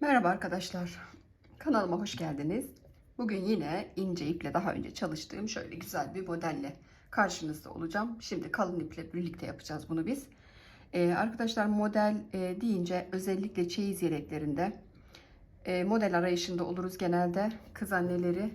Merhaba arkadaşlar. Kanalıma hoş geldiniz. Bugün yine ince iple daha önce çalıştığım şöyle güzel bir modelle karşınızda olacağım. Şimdi kalın iple birlikte yapacağız bunu biz. Ee, arkadaşlar model e, deyince özellikle çeyiz yeleklerinde e, model arayışında oluruz genelde. Kız anneleri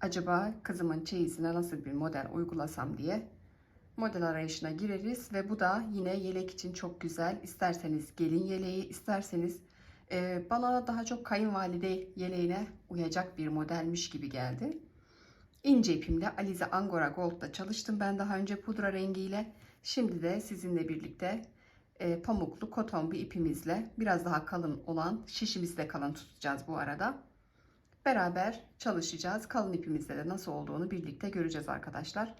acaba kızımın çeyizine nasıl bir model uygulasam diye model arayışına gireriz ve bu da yine yelek için çok güzel. İsterseniz gelin yeleği, isterseniz e, bana daha çok kayınvalide yeleğine uyacak bir modelmiş gibi geldi. İnce ipimle Alize Angora Gold'da çalıştım ben daha önce pudra rengiyle. Şimdi de sizinle birlikte e, pamuklu koton bir ipimizle biraz daha kalın olan şişimizde kalın tutacağız bu arada. Beraber çalışacağız. Kalın ipimizde de nasıl olduğunu birlikte göreceğiz arkadaşlar.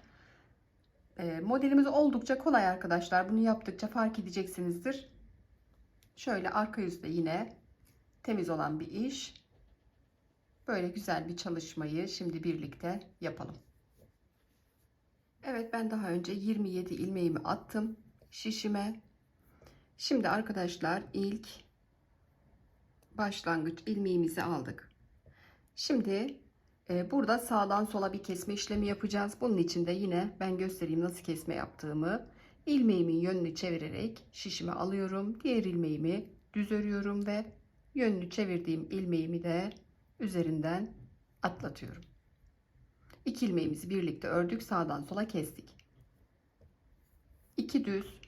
E, modelimiz oldukça kolay arkadaşlar. Bunu yaptıkça fark edeceksinizdir. Şöyle arka yüzde yine temiz olan bir iş. Böyle güzel bir çalışmayı şimdi birlikte yapalım. Evet ben daha önce 27 ilmeğimi attım şişime. Şimdi arkadaşlar ilk başlangıç ilmeğimizi aldık. Şimdi e, burada sağdan sola bir kesme işlemi yapacağız. Bunun için de yine ben göstereyim nasıl kesme yaptığımı. İlmeğimin yönünü çevirerek şişime alıyorum. Diğer ilmeğimi düz örüyorum ve yönünü çevirdiğim ilmeğimi de üzerinden atlatıyorum. İki ilmeğimizi birlikte ördük. Sağdan sola kestik. İki düz.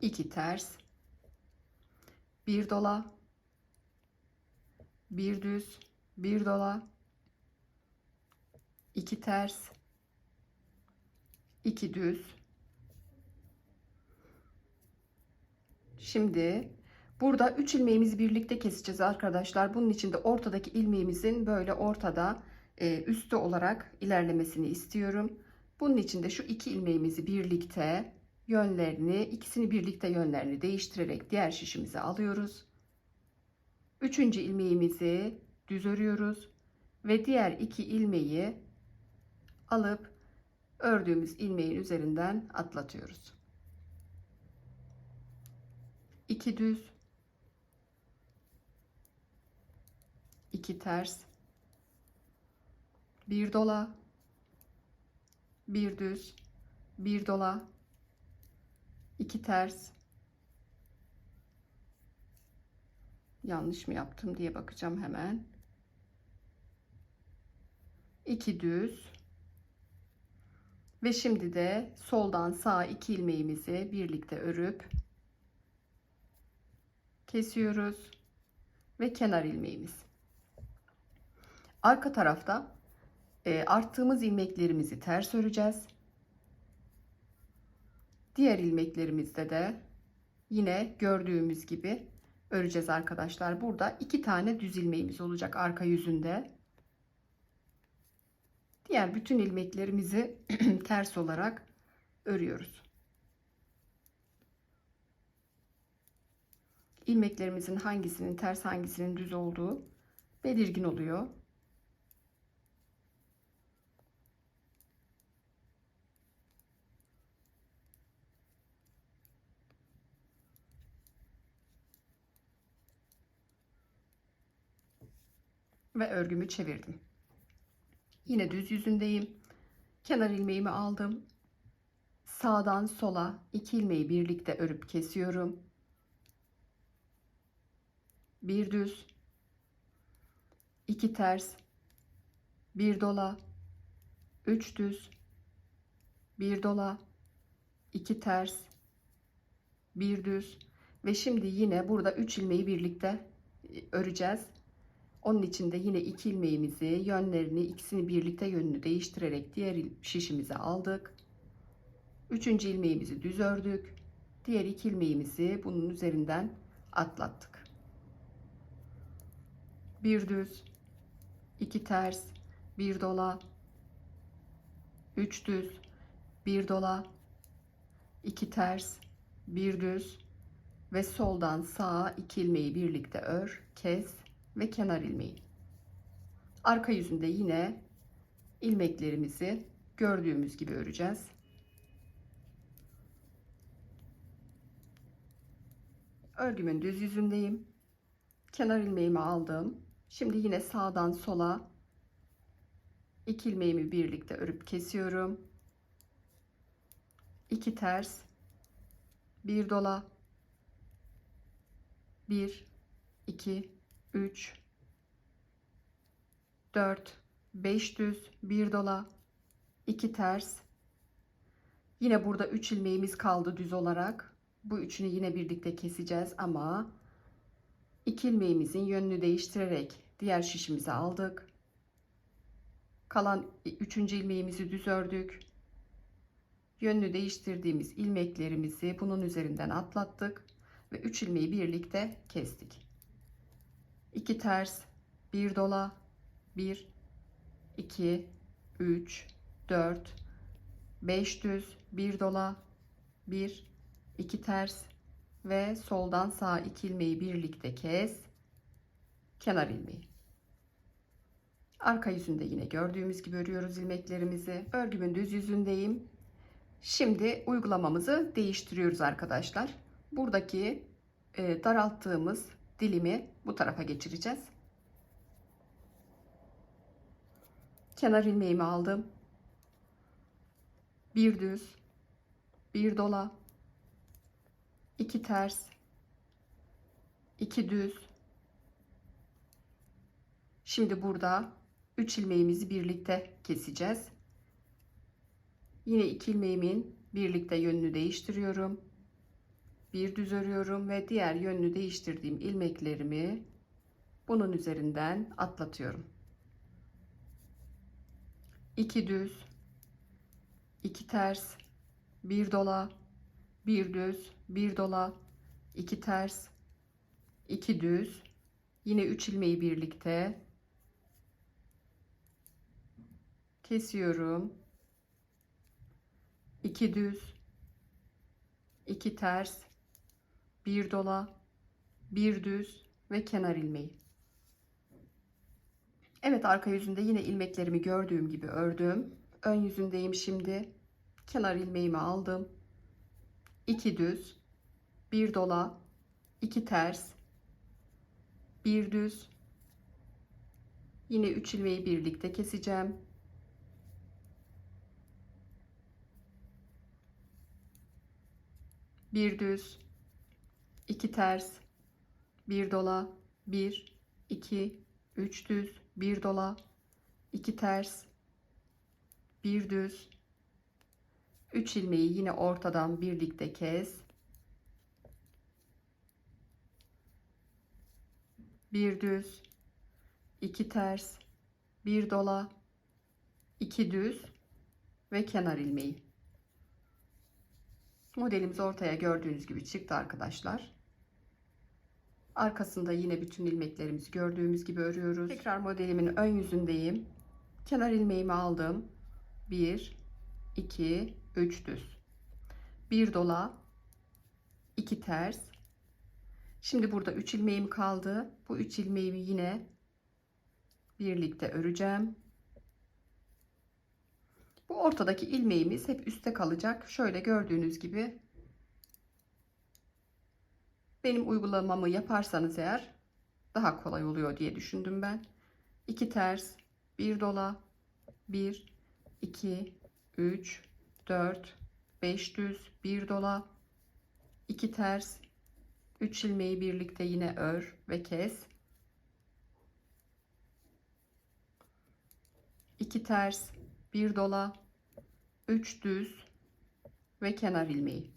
iki ters. Bir dola. Bir düz. Bir dola. iki ters. 2 düz. Şimdi burada 3 ilmeğimizi birlikte keseceğiz arkadaşlar. Bunun için de ortadaki ilmeğimizin böyle ortada e, üstü olarak ilerlemesini istiyorum. Bunun için de şu iki ilmeğimizi birlikte yönlerini ikisini birlikte yönlerini değiştirerek diğer şişimize alıyoruz. Üçüncü ilmeğimizi düz örüyoruz ve diğer iki ilmeği alıp ördüğümüz ilmeğin üzerinden atlatıyoruz. 2 düz. 2 ters. Bir dola. Bir düz. Bir dola. 2 ters. Yanlış mı yaptım diye bakacağım hemen. 2 düz. Ve şimdi de soldan sağa iki ilmeğimizi birlikte örüp kesiyoruz ve kenar ilmeğimiz. Arka tarafta e, arttığımız ilmeklerimizi ters öreceğiz. Diğer ilmeklerimizde de yine gördüğümüz gibi öreceğiz arkadaşlar. Burada iki tane düz ilmeğimiz olacak arka yüzünde. Diğer bütün ilmeklerimizi ters olarak örüyoruz. İlmeklerimizin hangisinin ters hangisinin düz olduğu belirgin oluyor. Ve örgümü çevirdim. Yine düz yüzündeyim. Kenar ilmeğimi aldım. Sağdan sola iki ilmeği birlikte örüp kesiyorum. Bir düz, iki ters, bir dola, üç düz, bir dola, iki ters, bir düz ve şimdi yine burada üç ilmeği birlikte öreceğiz. Onun için de yine iki ilmeğimizi yönlerini ikisini birlikte yönünü değiştirerek diğer şişimize aldık. Üçüncü ilmeğimizi düz ördük. Diğer iki ilmeğimizi bunun üzerinden atlattık. Bir düz, iki ters, bir dola, üç düz, bir dola, iki ters, bir düz ve soldan sağa iki ilmeği birlikte ör, kes ve kenar ilmeği. Arka yüzünde yine ilmeklerimizi gördüğümüz gibi öreceğiz. Örgümün düz yüzündeyim. Kenar ilmeğimi aldım. Şimdi yine sağdan sola iki ilmeğimi birlikte örüp kesiyorum. 2 ters, bir dola, 1 2 3 4 5 düz, bir dola, 2 ters. Yine burada 3 ilmeğimiz kaldı düz olarak. Bu üçünü yine birlikte keseceğiz ama iki ilmeğimizin yönünü değiştirerek diğer şişimizi aldık. Kalan üçüncü ilmeğimizi düz ördük. Yönünü değiştirdiğimiz ilmeklerimizi bunun üzerinden atlattık ve 3 ilmeği birlikte kestik. 2 ters, 1 dola, 1 2 3 4 5 düz, 1 dola, 1 2 ters ve soldan sağa 2 ilmeği birlikte kes. Kenar ilmeği. Arka yüzünde yine gördüğümüz gibi örüyoruz ilmeklerimizi. Örgümün düz yüzündeyim. Şimdi uygulamamızı değiştiriyoruz arkadaşlar. Buradaki e, daralttığımız dilimi bu tarafa geçireceğiz. Kenar ilmeğimi aldım. Bir düz, bir dola, iki ters, iki düz. Şimdi burada 3 ilmeğimizi birlikte keseceğiz. Yine iki ilmeğimin birlikte yönünü değiştiriyorum. Bir düz örüyorum ve diğer yönünü değiştirdiğim ilmeklerimi bunun üzerinden atlatıyorum. 2 düz, 2 ters, bir dola, bir düz, bir dola, 2 ters, 2 düz, yine 3 ilmeği birlikte kesiyorum. 2 düz, 2 ters, bir dola, bir düz ve kenar ilmeği. Evet arka yüzünde yine ilmeklerimi gördüğüm gibi ördüm. Ön yüzündeyim şimdi. Kenar ilmeğimi aldım. 2 düz, bir dola, 2 ters, bir düz. Yine 3 ilmeği birlikte keseceğim. Bir düz, iki ters, bir dola, bir, iki, üç düz, bir dola, iki ters, bir düz, üç ilmeği yine ortadan birlikte kes. Bir düz, iki ters, bir dola, iki düz ve kenar ilmeği. Modelimiz ortaya gördüğünüz gibi çıktı arkadaşlar. Arkasında yine bütün ilmeklerimizi gördüğümüz gibi örüyoruz. Tekrar modelimin ön yüzündeyim. Kenar ilmeğimi aldım. 1 2 3 düz. 1 dola 2 ters. Şimdi burada 3 ilmeğim kaldı. Bu 3 ilmeğimi yine birlikte öreceğim. Bu ortadaki ilmeğimiz hep üstte kalacak. Şöyle gördüğünüz gibi benim uygulamamı yaparsanız eğer daha kolay oluyor diye düşündüm ben. 2 ters, 1 dola, 1, 2, 3, 4, 5 düz, 1 dola, 2 ters, 3 ilmeği birlikte yine ör ve kes. 2 ters, bir dola, 3 düz ve kenar ilmeği.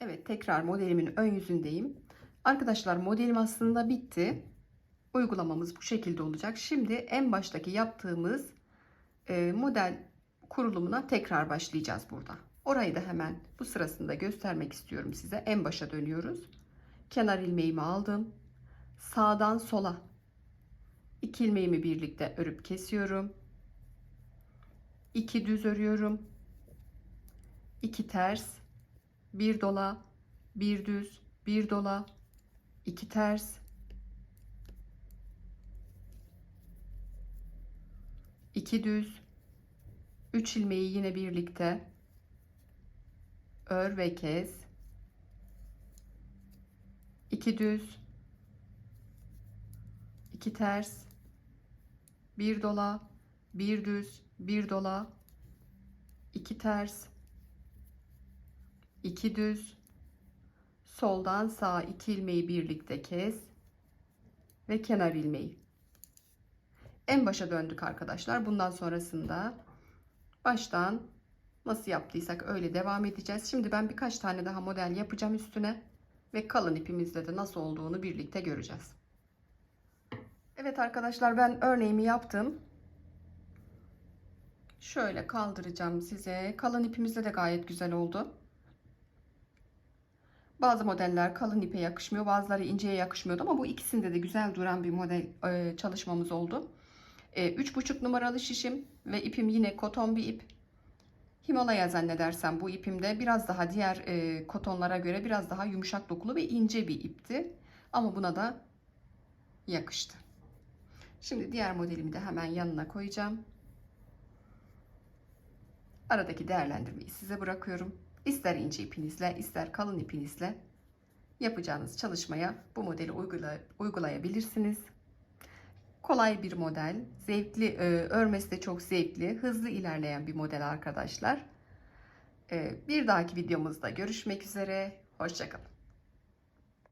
Evet tekrar modelimin ön yüzündeyim. Arkadaşlar modelim aslında bitti. Uygulamamız bu şekilde olacak. Şimdi en baştaki yaptığımız e, model kurulumuna tekrar başlayacağız burada. Orayı da hemen bu sırasında göstermek istiyorum size. En başa dönüyoruz. Kenar ilmeğimi aldım. Sağdan sola iki ilmeğimi birlikte örüp kesiyorum. 2 düz örüyorum. 2 ters, 1 dola, 1 düz, 1 dola, 2 ters, 2 düz, 3 ilmeği yine birlikte. Ör ve kes. 2 düz, 2 ters, 1 dola, 1 düz, 1 dola, 2 ters, 2 düz, soldan sağa 2 ilmeği birlikte kes ve kenar ilmeği. En başa döndük arkadaşlar. Bundan sonrasında baştan nasıl yaptıysak öyle devam edeceğiz. Şimdi ben birkaç tane daha model yapacağım üstüne ve kalın ipimizde de nasıl olduğunu birlikte göreceğiz. Evet arkadaşlar ben örneğimi yaptım. Şöyle kaldıracağım size. Kalın ipimizde de gayet güzel oldu. Bazı modeller kalın ipe yakışmıyor, bazıları inceye yakışmıyordu ama bu ikisinde de güzel duran bir model e, çalışmamız oldu. E, 3,5 numaralı şişim ve ipim yine koton bir ip. Himalaya zannedersem bu ipimde biraz daha diğer e, kotonlara göre biraz daha yumuşak dokulu ve ince bir ipti. Ama buna da yakıştı. Şimdi diğer modelimi de hemen yanına koyacağım. Aradaki değerlendirmeyi size bırakıyorum. İster ince ipinizle ister kalın ipinizle yapacağınız çalışmaya bu modeli uygula, uygulayabilirsiniz. Kolay bir model, zevkli, e, örmesi de çok zevkli, hızlı ilerleyen bir model arkadaşlar. E, bir dahaki videomuzda görüşmek üzere, hoşçakalın.